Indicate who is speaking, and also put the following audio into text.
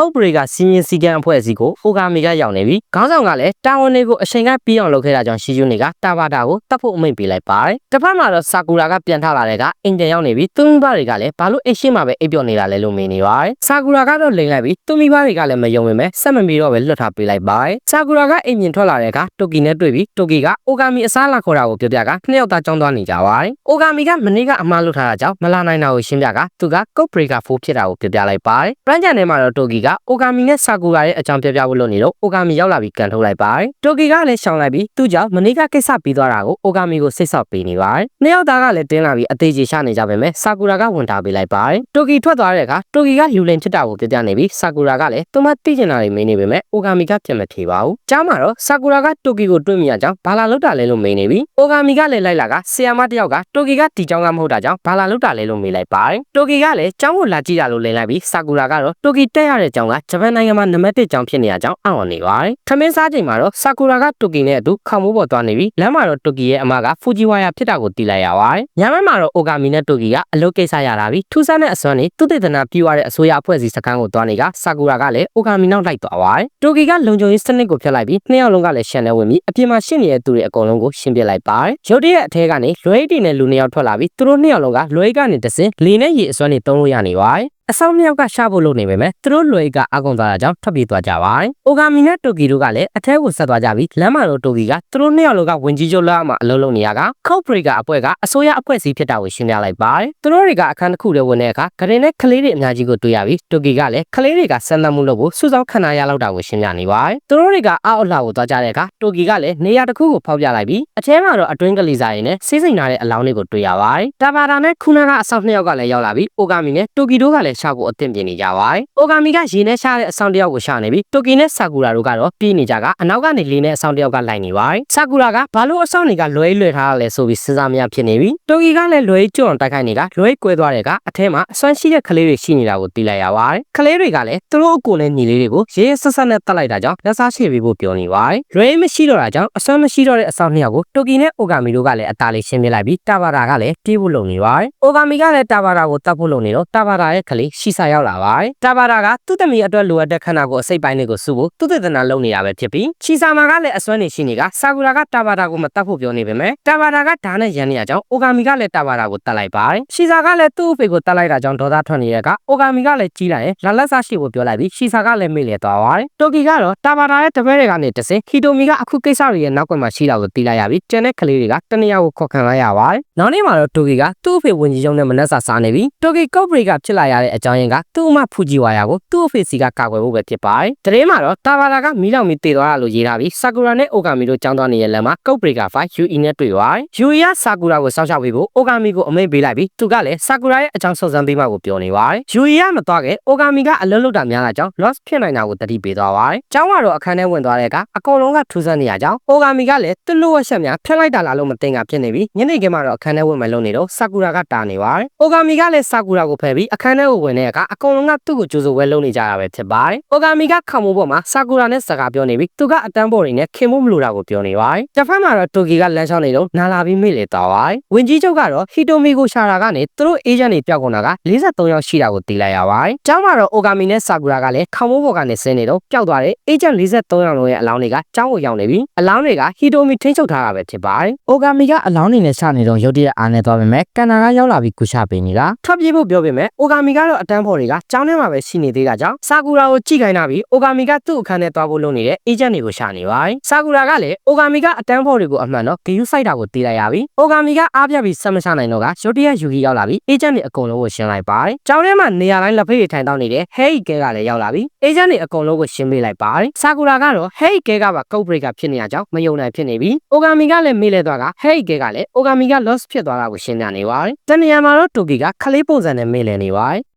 Speaker 1: ခုတ်ဘရီကစီမင်းစီကံအဖွဲ့အစည်းကိုအိုဂါမီကရောက်နေပြီခေါင်းဆောင်ကလည်းတာဝန်တွေကိုအချိန်ကပြီးအောင်လုပ်ခဲ့တာကြောင့်ရှီယူနေကတာဘာတာကိုတတ်ဖို့အမိန့်ပေးလိုက်ပါတယ်တစ်ဖက်မှာတော့ဆာကူရာကပြန်ထလာတဲ့ကအင်တန်ရောက်နေပြီသူမိဘတွေကလည်းဘာလို့အိတ်ရှိမှပဲအိပ်ပျော်နေတာလဲလို့မင်းနေပါတယ်ဆာကူရာကတော့လိန်လိုက်ပြီသူမိဘတွေကလည်းမယုံပေမဲ့စက်မမီတော့ပဲလွတ်ထားပေးလိုက်ပါတယ်ဆာကူရာကအိမ်မြင်ထွက်လာတဲ့အခါတိုကီနဲ့တွေ့ပြီးတိုကီကအိုဂါမီအစားလာခေါ်တာကိုပြောပြကနှစ်ယောက်သားကြောင်းသွားနေကြပါတယ်အိုဂါမီကမနေ့ကအမှားလုပ်ထားတာကြောင့်မလာနိုင်တာကိုရှင်းပြကသူကကုတ်ဘရီကာ4ဖြစ်တာကိုပြောပြလိုက်ပါတယ်ပရန်ဂျန်ထဲမှာတော့တိုကီကအိုဂါမီနဲ့ဆာကူရာရဲ့အကြောင်းပြောပြဖို့လုပ်နေတော့အိုဂါမီရောက်လာပြီးကန်ထုတ်လိုက်ပါတယ်တိုကီကလည်းရှောင်လိုက်ပြီးသူ့ကြောင့်မနေ့ကကိစ္စပြီးသွားတာကိုအိုဂါမီကိုစိတ်ဆော့ပေးနေပါတယ်နှစ်ယောက်သားကလည်းတင်းလာပြီးအသေးကြီးရှာနေကြပေမဲ့ဆာကူရာကဝန်ထားပေးလိုက်ပါတယ်တိုကီထွက်သွားတဲ့အခါတိုကီကလူလင်ဖြစ်တာကိုပြောပြနေပြီးဆာကူရာကလည်းသူမသိကျင်တာတွေမင်းနေပေမဲ့အိုဂါမီကပြန်မထေပါဘူးကြားမှာတော့ဆာကူရာကတိုကီကိုတွေ့မိရကြောင်းဘာလာလောက်တာလဲလို့မင်းနေပြီးအိုဂါမီကလည်းလိုက်လာကဆီယာမတယောက်ကတိုကီကဒီကြောင်းကမဟုတ်တာကြောင့်ဘာလာလောက်တာလဲလို့မေးလိုက်ပါတယ်တိုကီကလည်းကျောင်းကိုလာကြည့်တာလို့လင်လိုက်ပြီးဆာကူရာကတော့တိုကီတက်ရတဲ့ကျောင်းကဂျပန်နိုင်ငံမှာနံပါတ်1ကျောင်းဖြစ်နေရကြောင်းအောင့်နေပါတယ်ခမင်းစားချိန်မှာတော့ဆာကူရာကတိုကီနဲ့အတူခေါင်မိုးပေါ်သွားနေပြီးလမ်းမှာတော့တိုကီရဲ့အမကဖူဂျီဝါယာဖြစ်တာကိုသိလိုက်ရပါတယ်ညမမှာတော့အိုဂါမီနဲ့တိုကီကအလုပ်ကိစ္စရလာပြီးထူးဆန်းတဲ့အစွမ်းနဲ့သူတေသနာပြရတဲ့အစိုးရအဖွဲ့အစည်းစခန်းကိုသွားနေကဆာကူရာကလည်းအိုဂါမီနောက်လိုက်သွားပါတယ်တိုကီကလုံခြုံရေးစနစ်ကိုဖျက်လိုက်ပြီးနှစ်ယောက်လုံးကလည်းရှန်နေဝင်ပြီးအပြင်မှာရှင်းနေတဲ့သူတွေအကုန်လုံးကိုရှင်းပြလိုက်ပါတယ်ရုတ်တရက်အထဲကနေလွဲတီနဲ့လူနှစ်ယောက်ထွက်လာပြီးသူတို့နှစ်ယောက်လုံးကလွဲကနေတဆင်လေနဲ့ရေအစွမ်းနဲ့တုံးလို့ရနေပါတယ် အဆောင်မြောက်ကရှာဖို့လုပ်နေပေမဲ့သူတို့လွယ်ကအကုန်သွားတာကြောင့်ထွက်ပြေးသွားကြပါတယ်။အိုဂါမီနဲ့တိုကီတို့ကလည်းအထဲကိုဆက်သွားကြပြီးလမ်းမှာတော့တိုကီကသူတို့နှစ်ယောက်လုံးကဝင်ကြီးချုပ်လာမှအလုံးလုံးနေရကခောက်ဘရိကအပွဲကအစိုးရအဖွဲ့အစည်းဖြစ်တာကိုရှင်းပြလိုက်ပါတယ်။သူတို့တွေကအခန်းတစ်ခုထဲဝင်တဲ့အခါဂရင်နဲ့ကလေးတွေအများကြီးကိုတွေ့ရပြီးတိုကီကလည်းကလေးတွေကဆန်းသမှုလုပ်ဖို့စုဆောင်းခဏရလောက်တာကိုရှင်းပြနေပါတယ်။သူတို့တွေကအောက်အလှကိုသွားကြတဲ့အခါတိုကီကလည်းနေရာတစ်ခုကိုဖောက်ပြလိုက်ပြီးအထဲမှာတော့အတွင်းကလေးစားရင်းနဲ့စေးစိမ်လာတဲ့အလောင်းတွေကိုတွေ့ရပါတယ်။တာဘာတာနဲ့ခုနာကအဆောက်နှစ်ယောက်ကလည်းရောက်လာပြီးအိုဂါမီနဲ့တိုကီတို့ကလည်းရှာဖို့အသင့်ပြင်နေကြပါတယ်။အိုဂါမီကရေနဲ့ရှာတဲ့အဆောင်တစ်ယောက်ကိုရှာနေပြီးတိုကီနဲ့ဆာကူရာတို့ကတော့ပြေးနေကြကအနောက်ကနေလေနဲ့အဆောင်တစ်ယောက်ကလိုက်နေပါတယ်။ဆာကူရာကဘာလို့အဆောင်တွေကလွဲလွယ်ထားရလဲဆိုပြီးစဉ်းစားမရဖြစ်နေပြီးတိုကီကလည်းလွဲကျွန့်တိုက်ခိုက်နေကလွဲကွဲသွားတဲ့ကအထဲမှာအစွမ်းရှိတဲ့ကလေးတွေရှိနေတာကိုသိလိုက်ရပါတယ်။ကလေးတွေကလည်းသူတို့အကိုနဲ့ညီလေးတွေကိုရေရဲဆက်ဆက်နဲ့တတ်လိုက်တာကြောင့်လက်စားချေပေးဖို့ပြောနေပါတယ်။လွဲမရှိတော့တာကြောင့်အစွမ်းမရှိတော့တဲ့အဆောင်နှစ်ယောက်ကိုတိုကီနဲ့အိုဂါမီတို့ကလည်းအသားလေးရှင်းပြလိုက်ပြီးတာဘာတာကလည်းပြေးဖို့လုပ်နေပါတယ်။အိုဂါမီကလည်းတာဘာတာကိုတတ်ဖို့လုပ်နေတော့တာဘာတာရဲ့ကလေးရှီစာရောက်လာပါတယ်။တာဘာတာကသူ့သမီးအတွက်လိုအပ်တဲ့ခန္ဓာကိုယ်အစိတ်ပိုင်းတွေကိုစုဖို့သူ့သေသနာလုပ်နေတာပဲဖြစ်ပြီးရှီစာမာကလည်းအစွမ်းနေရှိနေကဆာကူရာကတာဘာတာကိုမတတ်ဖို့ပြောနေပေမဲ့တာဘာတာကဓာတ်နဲ့ရန်နေရကြောင်းအိုဂါမီကလည်းတာဘာတာကိုတတ်လိုက်ပါတယ်။ရှီစာကလည်းသူ့အဖေကိုတတ်လိုက်တာကြောင့်ဒေါသထွက်နေတဲ့ကအိုဂါမီကလည်းကြီးလာရင်လာလက်စားရှိဖို့ပြောလိုက်ပြီးရှီစာကလည်းမေ့လေသွားပါတယ်။တိုကီကတော့တာဘာတာရဲ့တပည့်တွေကနေတဆင်ခီတိုမီကအခုကိစ္စတွေရဲ့နောက်ကွယ်မှာရှိတာကိုသိလိုက်ရပြီးကျန်တဲ့ကလေးတွေကတနေရာကိုခေါ်ခံလိုက်ရပါတယ်။နောက်နေ့မှာတော့တိုကီကသူ့အဖေဝင်ကြီးချုပ်နဲ့မနက်စာစားနေပြီးတိုကီကော့ဘရီကဖြစ်လာရတဲ့အကြောင်းရင်းကသူ့အမဖူဂျီဝါယာကိုသူ့အဖေစီကကာကွယ်ဖို့ပဲဖြစ်ပါတယ်။တရင်မှာတော့တာဘာတာကမီးလောင်မီတည်သွားတာလို့ရေးထားပြီးဆာကူရာနဲ့အိုဂါမီတို့ကြောင်းသွားနေတဲ့လမ်းမှာကော့ဘရီက5 UE နဲ့တွေ့သွားတယ်။ UE ကဆာကူရာကိုစောင့်ရှောက်ပေးဖို့အိုဂါမီကိုအမိန့်ပေးလိုက်ပြီးသူကလည်းဆာကူရာရဲ့အကြောင်းစုံစမ်းပေးမှကိုပြောနေပါတယ်။ UE ကမသွားခဲ့အိုဂါမီကအလုံးလုံးတာများလာကြောင်း loss ဖြစ်နိုင်တာကိုတတိပေးသွားပါတယ်။ကျောင်းကတော့အခန်းထဲဝင်သွားတဲ့အခါအကုန်လုံးကထူးဆန်းနေရကြောင်းအိုဂါမီကလည်းသူ့လိုဝက်ချက်များဖျက်လိုက်တာလားလို့မသိငါဖြစ်နေပြီးညနေခင်းမှာတော့အခန်းထဲဝင်မယ်လို့နေတော့ဆာကူရာကတာနေပါတယ်။အိုဂါမီကလည်းဆာကူရာကိုဖယ်ပြီးအခန်းထဲကိုဝင်တဲ့အခါအကုန်လုံးကသူ့ကိုကြိုးစိုးဝဲလုပ်နေကြတာပဲဖြစ်ပါတယ်။အိုဂါမီကခေါင်မိုးပေါ်မှာဆာကူရာနဲ့စကားပြောနေပြီးသူကအတန်းပေါ်တွေနဲ့ခင်မို့မလိုတာကိုပြောနေပါတယ်။တစ်ဖက်မှာတော့တိုကီကလမ်းလျှောက်နေတော့နာလာပြီးမိလေသွားပါတယ်။ဝင်ကြီးချုပ်ကတော့ဟီတိုမီကိုရှာတာကနေသူတို့အေဂျင့်တွေပြောက်ကုန်တာက43ယောက်ရှိတာကိုသိလိုက်ရပါတယ်။ကျောင်းမှာတော့အိုဂါမီနဲ့ဆာကူရာကလည်းခေါင်မိုးပေါ်ကနေဆင်းနေတော့ပျောက်သွားတဲ့အေဂျင့်43ယောက်လုံးရဲ့အလောင်းတွေကကျောင်းကိုရောက်နေပြီးအလောင်းတွေကဟီတိုမီထိန်းချုပ်ထားတာပဲဖြစ်ပါတယ်။အိုဂါမီကအလောင်းတွေနဲ့ရှာနေတော့ရုတ်တရက်အားနေသွားပေမဲ့ကန်နာကရောက်လာပြီးကူရှာပေးနေတာထွက်ပြေးဖို့ပြောပေမဲ့အိုဂါမီကတော့အတန်းဖော်တွေကကျောင်းထဲမှာပဲရှိနေသေးတာကြောင့်ဆာကူရာကိုကြည့်ခိုင်းတာပြီးအိုဂါမီကသူ့အခန်းထဲသွားဖို့လုပ်နေတဲ့အေဂျင့်တွေကိုရှာနေပါတယ်။ဆာကူရာကလည်းအိုဂါမီကအတန်းဖော်တွေကိုအမှန်တော့ဂယူးဆိုင်တာကိုတီးလိုက်ရပြီးအိုဂါမီကအားပြပြီးဆက်မချနိုင်တော့ကရုတ်တရက်ယူဂီရောက်လာပြီးအေဂျင့်တွေအကုန်လုံးကိုရှင်းလိုက်ပါတယ်။ကျောင်းထဲမှာနေရာတိုင်းလက်ဖေးတွေထိုင်တောင်းနေတဲ့ဟဲဟီကဲကလည်းရောက်လာပြီးအေဂျင့်တွေအကုန်လုံးကိုရှင်းပေးလိုက်ပါတယ်။ဆာကူရာကတော့ဟဲဟီကဲကပါကုတ်ဘရိတ်ကဖြစ်နေရကြောင်းမယုံနိုင်ဖြစ်နေပြီးအိုဂါမီကလည်းမေ့လဲသွားကဟဲဟီကဲကလည်းအိုဂါမီက loss ဖြစ်သွားတာကိုရှင်းပြနေပါတယ်။တနေရာမှာတော့တိုကီကခလေးပုံစံနဲ့မေ့လဲနေပါတယ်